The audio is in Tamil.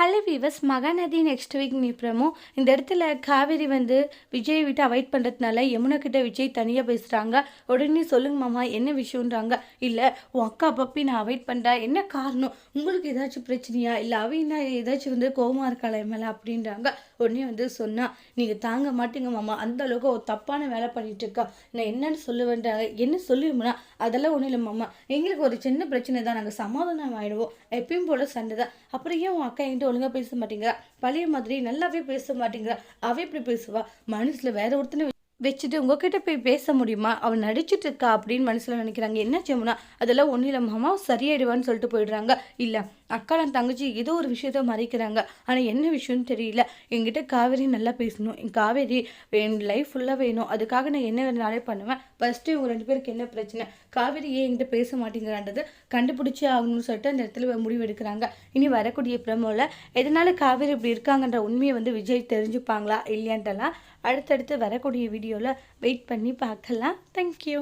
Hello viewers Mahanadi next week நீ பிரமோ இந்த இடத்துல காவேரி வந்து விஜய் விட்டு அவாய்ட் பண்ணுறதுனால யமுனா கிட்ட விஜய் தனியாக பேசுகிறாங்க உடனே சொல்லுங்க மாமா என்ன விஷயம்ன்றாங்க? இல்லை உன் அக்கா பப்பி நான் அவாய்ட் பண்ணுறேன் என்ன காரணம்? உங்களுக்கு ஏதாச்சும் பிரச்சனையா? இல்லை அவைனா ஏதாச்சும் வந்து கோவமா இருக்காளா மேலே அப்படின்றாங்க. உடனே வந்து சொன்னால் நீங்கள் தாங்க மாட்டீங்க மாமா. அந்த அளவுக்கு ஒரு தப்பான வேலை பண்ணிட்டு இருக்கா. நான் என்னன்னு சொல்லுவேன்றாங்க என்ன சொல்லிடுமுனா அதெல்லாம் ஒன்றும் இல்லை மாமா. எங்களுக்கு ஒரு சின்ன பிரச்சனை தான் நாங்கள் சமாதானம் ஆகிடுவோம் எப்பயும் போல சண்டை தான் அப்புறம் ஏன் உன் அக்கா என்கிட்ட ஒழுங்காக பேச மாட்டேங்கிறா பழைய மாதிரி நல்லாவே பேச மாட்டேங்கிறா அவ இப்படி பேசுவா? மனசுல வேற ஒருத்தனை வச்சுட்டு உங்ககிட்ட போய் பேச முடியுமா? அவன் நடிச்சிட்டு இருக்கா அப்படின்னு மனசில் நினைக்கிறாங்க. என்ன செய்யணும்னா அதெல்லாம் ஒன்றும் இல்லை மாமா சரியாயிடுவான்னு சொல்லிட்டு போயிடுறாங்க. இல்லை அக்காலாம் தங்கச்சி ஏதோ ஒரு விஷயத்த மறைக்கிறாங்க. ஆனால் என்ன விஷயம்னு தெரியல. என்கிட்ட காவேரி நல்லா பேசணும். என் காவேரி என் லைஃப் ஃபுல்லாக வேணும். அதுக்காக நான் என்ன வேணாலே பண்ணுவேன். ஃபஸ்ட்டு இவங்க ரெண்டு பேருக்கு என்ன பிரச்சனை? காவேரி ஏன் என்கிட்ட பேச மாட்டேங்கிறான்றது கண்டுபிடிச்சே ஆகணும்னு சொல்லிட்டு அந்த இடத்துல முடிவு எடுக்கிறாங்க. இனி வரக்கூடிய பிரமோவில் எதனால காவேரி இப்படி இருக்காங்கன்ற உண்மையை வந்து விஜய் தெரிஞ்சுப்பாங்களா இல்லையான்ட்டெல்லாம் அடுத்தடுத்து வரக்கூடிய வீடியோவில் வெயிட் பண்ணி பார்க்கலாம். தேங்க்யூ